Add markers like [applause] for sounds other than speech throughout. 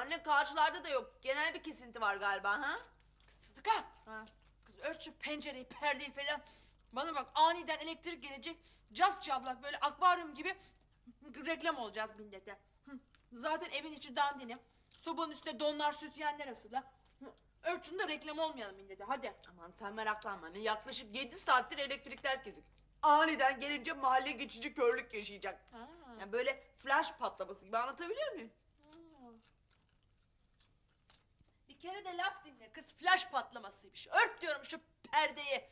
Anne kağıtçılarda da yok. Genel bir kesinti var galiba ha? Sıdıka. Ha. Kız ört şu pencereyi, perdeyi falan. Bana bak aniden elektrik gelecek. Caz çablak böyle akvaryum gibi reklam olacağız millete. Hı. Zaten evin içi dandini. Sobanın üstüne donlar sütyenler asılı. Hı. Ört şunu da reklam olmayalım millete hadi. Aman sen meraklanma anne. Yaklaşık 7 saattir elektrikler kesik. Aniden gelince mahalle geçici körlük yaşayacak. Yani böyle flash patlaması gibi anlatabiliyor muyum? Bir kere de laf dinle kız flash patlamasıymış. Ört diyorum şu perdeyi.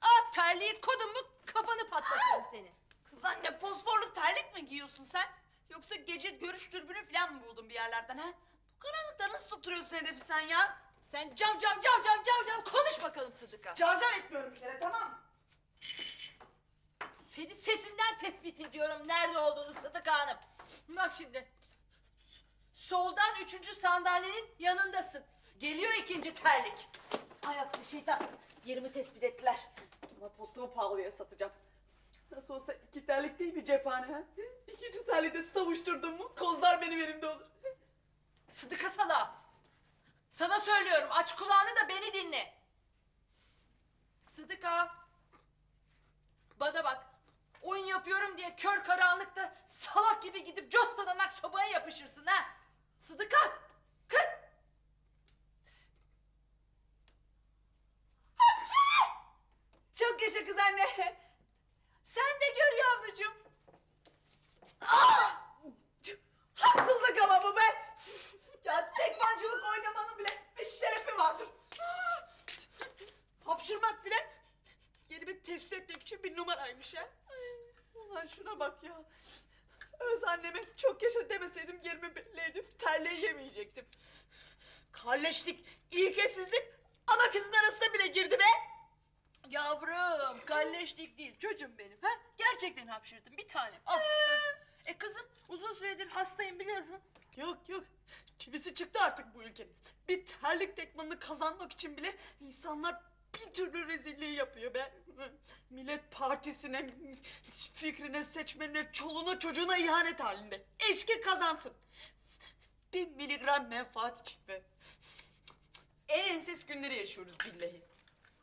Ah terliği kodun mu kafanı patlatırım seni. Kız anne fosforlu terlik mi giyiyorsun sen? Yoksa gece görüş dürbünü falan mı buldun bir yerlerden ha? Bu karanlıkta nasıl tutturuyorsun hedefi sen ya? Sen cav cav cav cav cav cav konuş bakalım Sıdıka. Caca etmiyorum bir kere tamam mı? Seni sesinden tespit ediyorum nerede olduğunu Sıdıka Hanım. Bak şimdi. Soldan üçüncü sandalyenin yanındasın. Geliyor ikinci terlik. Ayaksız şeytan. Yerimi tespit ettiler. Ama postumu pahalıya satacağım. Nasıl olsa iki terlik değil mi cephane ha? İkinci terliği de savuşturdum mu kozlar benim elimde olur. Sıdıka sala. Sana söylüyorum aç kulağını da beni dinle. Sıdıka. Bana bak. Oyun yapıyorum diye kör karanlıkta salak gibi gidip costalanak sobaya yapışırsın ha. Sıdıka. Kız. Çok yaşa kız anne. Sen de gör yavrucuğum. Ah! Haksızlık ama bu be. Ya tekmancılık oynamanın bile bir şerefi vardır. Hapşırmak bile yerimi tespit etmek için bir numaraymış ha. Ulan şuna bak ya. Öz anneme çok yaşa demeseydim yerimi belli edip terliği yemeyecektim. Kalleşlik, ilkesizlik ana kızın arasına bile girdi be. Yavrum kalleşlik değil çocuğum benim. Ha? Gerçekten hapşırdım bir tanem. Al. E kızım uzun süredir hastayım biliyorum. Yok yok. Çivisi çıktı artık bu ülkenin. Bir terlik tekmanını kazanmak için bile insanlar bir türlü rezilliği yapıyor be. Millet partisine, fikrine, seçmenine, çoluğuna, çocuğuna ihanet halinde. Eşki kazansın. Bir miligram menfaat için be. En enses günleri yaşıyoruz billahi.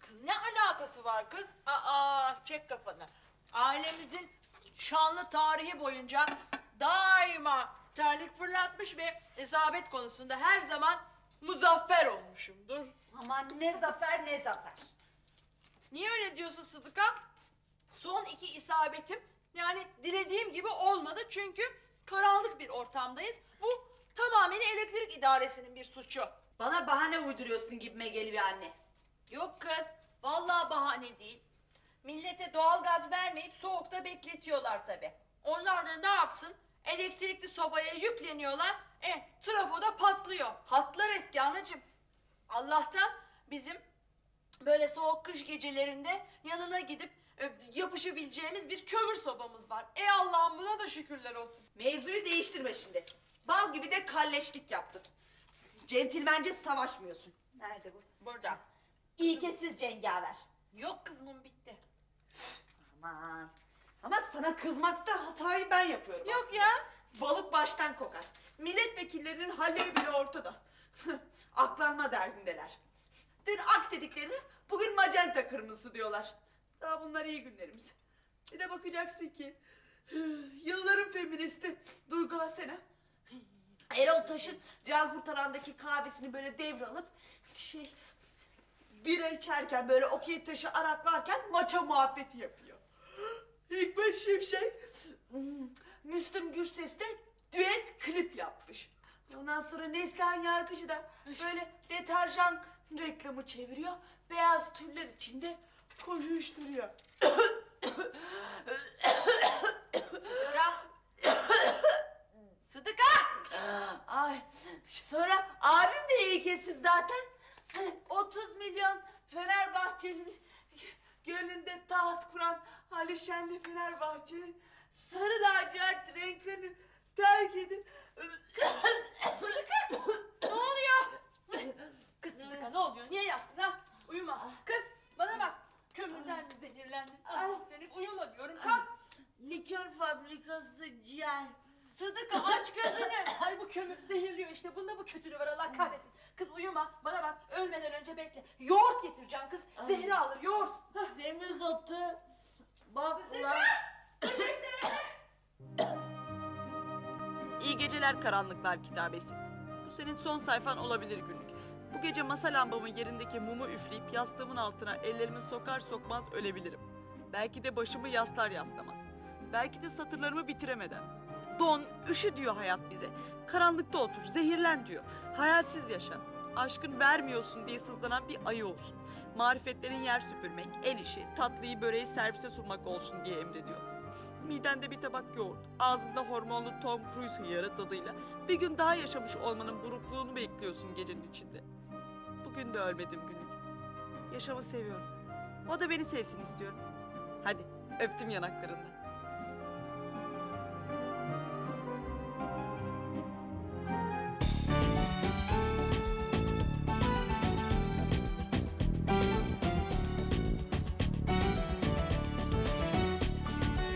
Kız ne alakası var kız? Aa çek kafanı. Ailemizin şanlı tarihi boyunca daima terlik fırlatmış ve isabet konusunda her zaman muzaffer olmuşumdur. Aman ne zafer ne zafer. Niye öyle diyorsun Sıdıka? Son iki isabetim yani dilediğim gibi olmadı çünkü karanlık bir ortamdayız. Bu tamamen elektrik idaresinin bir suçu. Bana bahane uyduruyorsun gibime geliyor anne. Yok kız, bahane değil. Millete doğal gaz vermeyip soğukta bekletiyorlar tabi. Onlar da ne yapsın? Elektrikli sobaya yükleniyorlar. E, trafoda patlıyor. Hatlar eski anacığım. Allah'tan bizim böyle soğuk kış gecelerinde yanına gidip e, yapışabileceğimiz bir kömür sobamız var. E Allah'ım buna da şükürler olsun. Mevzuyu değiştirme şimdi. Bal gibi de kalleşlik yaptın. Centilmence savaşmıyorsun. Nerede bu? Burada. İlkesiz cengaver. Yok kızımın bitti. Aman. Ama sana kızmakta hatayı ben yapıyorum. Yok ya. Balık baştan kokar. Milletvekillerinin halleri bile ortada. [laughs] Aklanma derdindeler. Dün ak dediklerini bugün magenta kırmızısı diyorlar. Daha bunlar iyi günlerimiz. Bir de bakacaksın ki [sighs] yılların feministi Duygu Asena Erol Taş'ın Can Kurtaran'daki kahvesini böyle devralıp şey bira içerken böyle okey taşı araklarken maça muhabbeti yapıyor. Hikmet Şimşek hmm, Müslüm Gürses'te düet klip yapmış. Ondan sonra Neslihan Yargıcı da böyle deterjan reklamı çeviriyor. Beyaz tüller içinde koşuşturuyor. Sıdıka. Sıdıka. Ay sonra abim de ilkesiz zaten. 30 milyon Fenerbahçeli gönlünde taht kuran Ali Şenli Fenerbahçe'nin sarı lacivert renklerini terk edip Ne oluyor? Kız Sıdıka ne oluyor? Niye yattın ha? Uyuma. Kız bana bak. Kömürden mi zehirlendin? Allah seni uyuma diyorum. Kalk. likör fabrikası ciğer. Sıdıka aç gözünü. [laughs] Ay bu kömür zehirliyor işte. Bunda bu kötülüğü var Allah kahretsin. Kız uyuma bana bak ölmeden önce bekle. Yoğurt getireceğim kız. Zehri alır yoğurt. Semizotu, bakla. İyi geceler karanlıklar kitabesi. Bu senin son sayfan olabilir günlük. Bu gece masa lambamın yerindeki mumu üfleyip yastığımın altına ellerimi sokar sokmaz ölebilirim. Belki de başımı yaslar yaslamaz. Belki de satırlarımı bitiremeden. Don, üşü diyor hayat bize. Karanlıkta otur, zehirlen diyor. Hayalsiz yaşa. Aşkın vermiyorsun diye sızlanan bir ayı olsun. Marifetlerin yer süpürmek, el işi, tatlıyı böreği servise sunmak olsun diye emrediyor. Midende bir tabak yoğurt, ağzında hormonlu Tom Cruise hıyarı tadıyla bir gün daha yaşamış olmanın burukluğunu bekliyorsun gecenin içinde. Bugün de ölmedim günlük. Yaşamı seviyorum. O da beni sevsin istiyorum. Hadi öptüm yanaklarından.